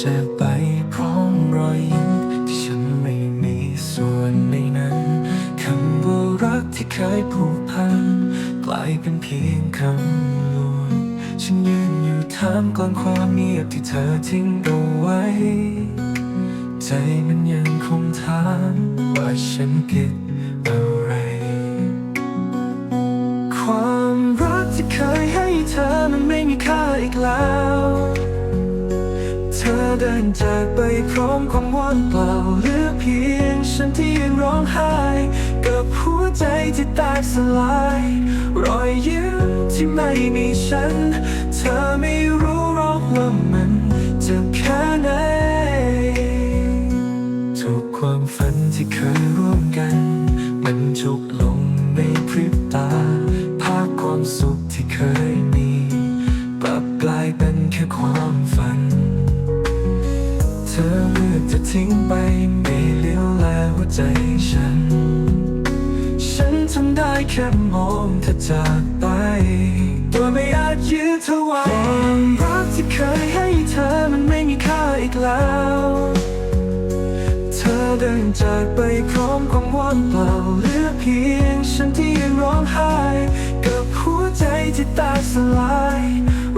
จะไปพร้อมรอยยิ้มที่ฉันไม่มีส่วนในนั้นคำว่ารักที่เคยผูกพันกลายเป็นเพียงคำลวงฉันยืนอยู่ถามก่อนความเงียบที่เธอทิ้งเอาไว้ ใจมันยังคงถามว่าฉันเก็บเอา เดินจากไปพร้อมความว่างเปล่าเหลือเพียงฉันที่ยืนร้องไห้ กับหัวใจที่แตกสลาย รอยยิ้มที่ไม่มีฉัน เธอไม่รู้หรอกว่ามันจะแค่ไหนทุกความฝันที่เคยร่วมกัน มันจุกลงในพริบตา ภาพความสุขที่เคยมี กลับกลายเป็นแค่ความฝัน ทิ้งไปไม่เลี้ยวแลหัวใจฉัน ฉันทำได้แค่มองเธอจากไป ตัวไม่อาจยื้อเธอไว้ความรักที่เคยให้เธอมันไม่มีค่าอีกแล้ว เธอเดินจากไปพร้อมความว่างเปล่าเหลือเพียงฉันที่ยืนร้องไห้กับหัวใจที่ตกสลาย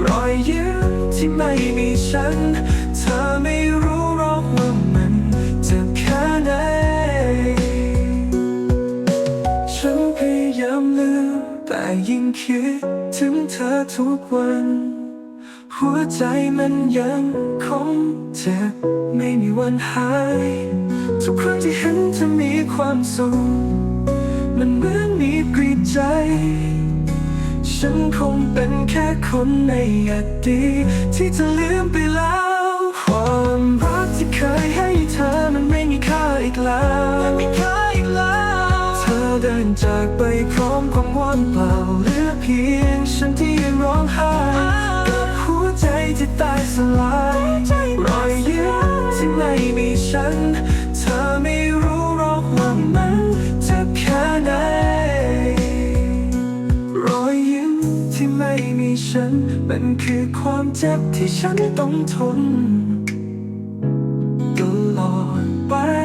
รอยยิ้มที่ไม่มีฉัน เธอไม่รู้ คิดถึงเธอทุกวัน หัวใจมันยังคงเจ็บไม่มีวันหาย ทุกครั้งที่เห็นเธอมีความสุขมันเหมือนมีกรีดใจ ฉันคงเป็นแค่คนในอดีตที่เธอลืมไปแล้ว ความรักที่เคยให้เธอมันไม่มีค่าอีกแล้วไม่มีค่าอีกแล้ว เธอเดินจากไปพร้อมความว่างเปล่าเหลือเพียงฉันที่ร้องไห้กับหัวใจที่ตายสลายรอยยิ้มที่ไม่มีฉัน เธอไม่รู้หรอกว่ามันจะแค่ไหนรอยยิ้มที่ไม่มีฉัน มันคือความเจ็บที่ฉันต้องทนตลอดไป